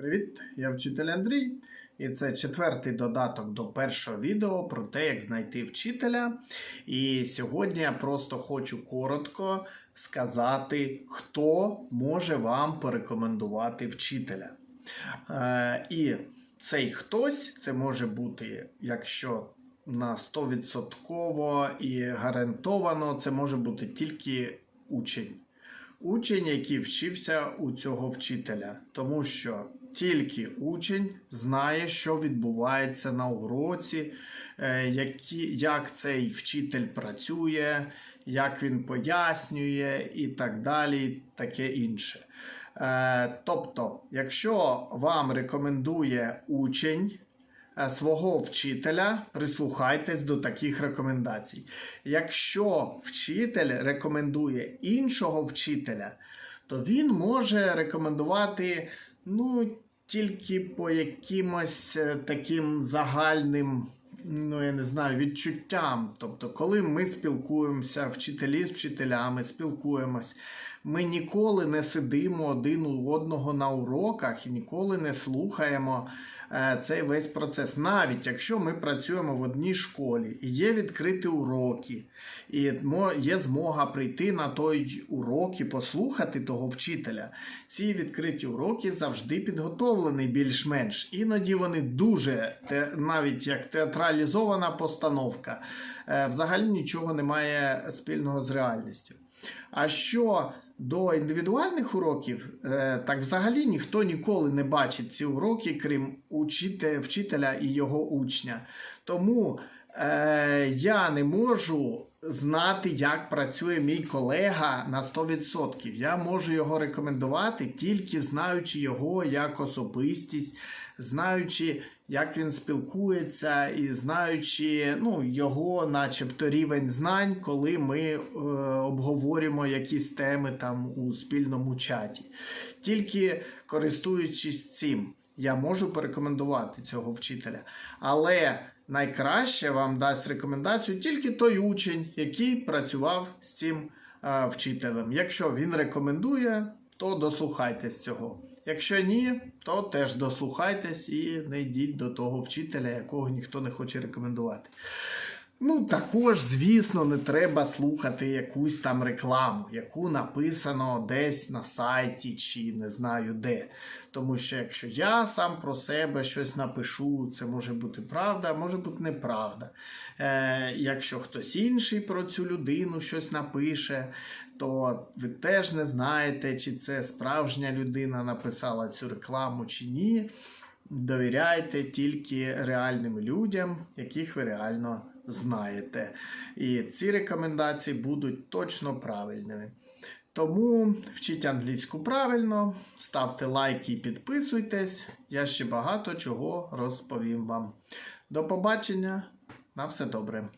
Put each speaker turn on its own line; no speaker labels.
Привіт, я вчитель Андрій, і це четвертий додаток до першого відео про те, як знайти вчителя. І сьогодні я просто хочу коротко сказати, хто може вам порекомендувати вчителя. Е, і цей хтось це може бути, якщо на 100% і гарантовано, це може бути тільки учень учень, який вчився у цього вчителя, тому що тільки учень знає, що відбувається на уроці, е, які, як цей вчитель працює, як він пояснює і так далі, таке інше. Е, Тобто, якщо вам рекомендує учень, Свого вчителя прислухайтесь до таких рекомендацій. Якщо вчитель рекомендує іншого вчителя, то він може рекомендувати ну, тільки по якимось е, таким загальним, ну я не знаю, відчуттям. Тобто, коли ми спілкуємося, вчителі з вчителями спілкуємось, ми ніколи не сидимо один у одного на уроках і ніколи не слухаємо е, цей весь процес. Навіть якщо ми працюємо в одній школі і є відкриті уроки, і є змога прийти на той урок і послухати того вчителя. Ці відкриті уроки завжди підготовлені більш-менш. Іноді вони дуже, те- навіть як театралізована постановка, е, взагалі нічого не має спільного з реальністю. А що до індивідуальних уроків, е, так взагалі ніхто ніколи не бачить ці уроки, крім вчителя і його учня. Тому е, я не можу знати, як працює мій колега на 100%. Я можу його рекомендувати тільки знаючи його як особистість, знаючи, як він спілкується, і знаючи ну, його, начебто, рівень знань, коли ми е, обговорюємо якісь теми там у спільному чаті. Тільки користуючись цим, я можу порекомендувати цього вчителя. Але найкраще вам дасть рекомендацію тільки той учень, який працював з цим е, вчителем. Якщо він рекомендує, то дослухайтесь цього. Якщо ні, то теж дослухайтесь і не йдіть до того вчителя, якого ніхто не хоче рекомендувати. Ну, також, звісно, не треба слухати якусь там рекламу, яку написано десь на сайті чи не знаю де. Тому що якщо я сам про себе щось напишу, це може бути правда, а може бути неправда. Е, якщо хтось інший про цю людину щось напише, то ви теж не знаєте, чи це справжня людина написала цю рекламу чи ні. Довіряйте тільки реальним людям, яких ви реально знаєте. І ці рекомендації будуть точно правильними. Тому вчіть англійську правильно, ставте лайки і підписуйтесь. Я ще багато чого розповім вам. До побачення. На все добре.